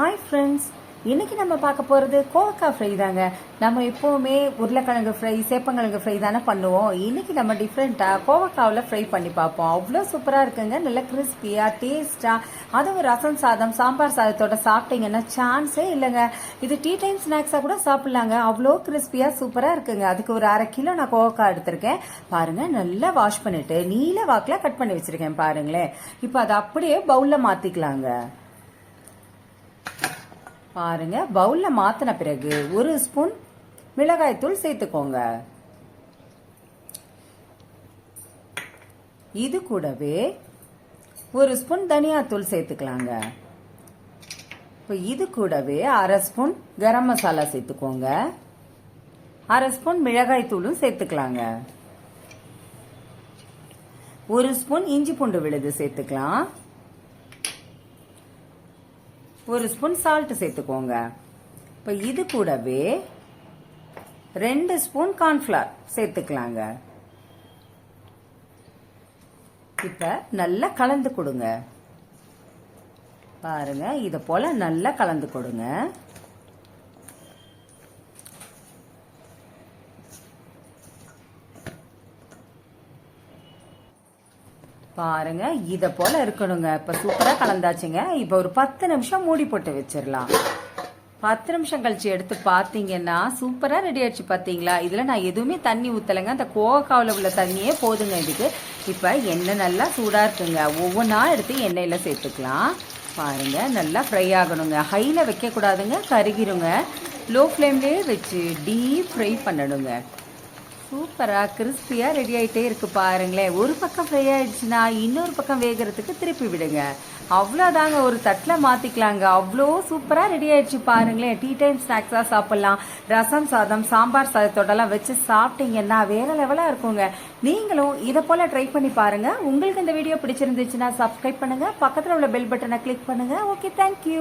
Hi friends இன்றைக்கி நம்ம பார்க்க போகிறது கோவக்காய் ஃப்ரை தாங்க. நம்ம எப்போவுமே உருளைக்கிழங்கு ஃப்ரை சேப்பங்கிழங்கு ஃப்ரை தானே பண்ணுவோம். இன்றைக்கி நம்ம டிஃப்ரெண்ட்டாக கோவக்காவில் ஃப்ரை பண்ணி பார்ப்போம். அவ்வளோ சூப்பராக இருக்குங்க. நல்லா கிறிஸ்பியாக டேஸ்ட்டாக அதுவும் ரசம் சாதம் சாம்பார் சாதத்தோட சாப்பிட்டீங்கன்னா சான்ஸே இல்லைங்க. இது டீ டைம் ஸ்நாக்ஸாக கூட சாப்பிட்லாங்க. அவ்வளோ கிறிஸ்பியாக சூப்பராக இருக்குங்க. அதுக்கு ஒரு அரை கிலோ நான் கோவக்காய் எடுத்திருக்கேன். பாருங்கள் நல்லா வாஷ் பண்ணிவிட்டு நீல வாக்கில் கட் பண்ணி வச்சுருக்கேன் பாருங்களேன். இப்போ அதை அப்படியே பவுலில் மாற்றிக்கலாங்க பாருங்க. பவுல்ல மாத்தின பிறகு ஒரு ஸ்பூன் மிளகாய்த்தூள் சேர்த்துக்கோங்க. இது கூடவே ஒரு ஸ்பூன் தனியாத்தூள் சேர்த்துக்கலாங்க. இப்போ இது கூடவே அரை ஸ்பூன் கரம் மசாலா சேர்த்துக்கோங்க. அரை ஸ்பூன் மிளகாய் தூளும் சேர்த்துக்கலாங்க. ஒரு ஸ்பூன் இஞ்சி பூண்டு விழுது சேர்த்துக்கலாம். ஒரு ஸ்பூன் சால்ட் சேர்த்துக்கோங்க. இப்போ இது கூடவே ரெண்டு ஸ்பூன் கார்ன்ஃப்ளவர் சேர்த்துக்கலாங்க. இப்போ நல்லா கலந்து கொடுங்க. பாருங்க இதை போல நல்லா கலந்து கொடுங்க. பாருங்க இத போல இருக்கணுங்க. இப்ப சூப்பரா கலந்தாச்சுங்க. இப்ப ஒரு பத்து நிமிஷம் மூடி போட்டு வச்சிடலாம் பத்து நிமிஷம் கழிச்சு எடுத்து பாத்தீங்கன்னா சூப்பரா ரெடி ஆயிடுச்சு பாத்தீங்களா? இதுல நான் எதுவுமே தண்ணி ஊத்தலைங்க. அந்த கோவக்காவில் உள்ள தண்ணியே போதுங்க இதுக்கு. இப்ப எண்ணெய் நல்லா சூடா இருக்குங்க. ஒவ்வொன்றா எடுத்து எண்ணெயில சேர்த்துக்கலாம். பாருங்க நல்லா ஃப்ரை ஆகணுங்க. ஹையில் வைக்க கூடாதுங்க கருகிருங்க லோ ஃப்ளேம்லேயே வச்சு டீப் ஃப்ரை பண்ணணுங்க. சூப்பராக கிறிஸ்பியாக ரெடி ஆகிட்டே இருக்கு பாருங்களேன். ஒரு பக்கம் ஃப்ரை ஆகிடுச்சுன்னா இன்னொரு பக்கம் வேகிறதுக்கு திருப்பி விடுங்க. அவ்வளோதாங்க ஒரு தட்டில் மாற்றிக்கலாங்க அவ்வளோ சூப்பராக ரெடி ஆகிடுச்சு பாருங்களேன். டீ டைம் ஸ்நாக்ஸாக சாப்பிட்லாம். ரசம் சாதம் சாம்பார் சாதத்தோடலாம் வச்சு சாப்பிட்டீங்கன்னா வேற லெவலாக இருக்குங்க. நீங்களும் இதை போல் ட்ரை பண்ணி பாருங்கள் உங்களுக்கு இந்த வீடியோ பிடிச்சிருந்துச்சுன்னா சப்ஸ்கிரைப் பண்ணுங்க. பக்கத்தில் உள்ள பெல் பட்டனை கிளிக் பண்ணுங்கள் ஓகே தேங்க்யூ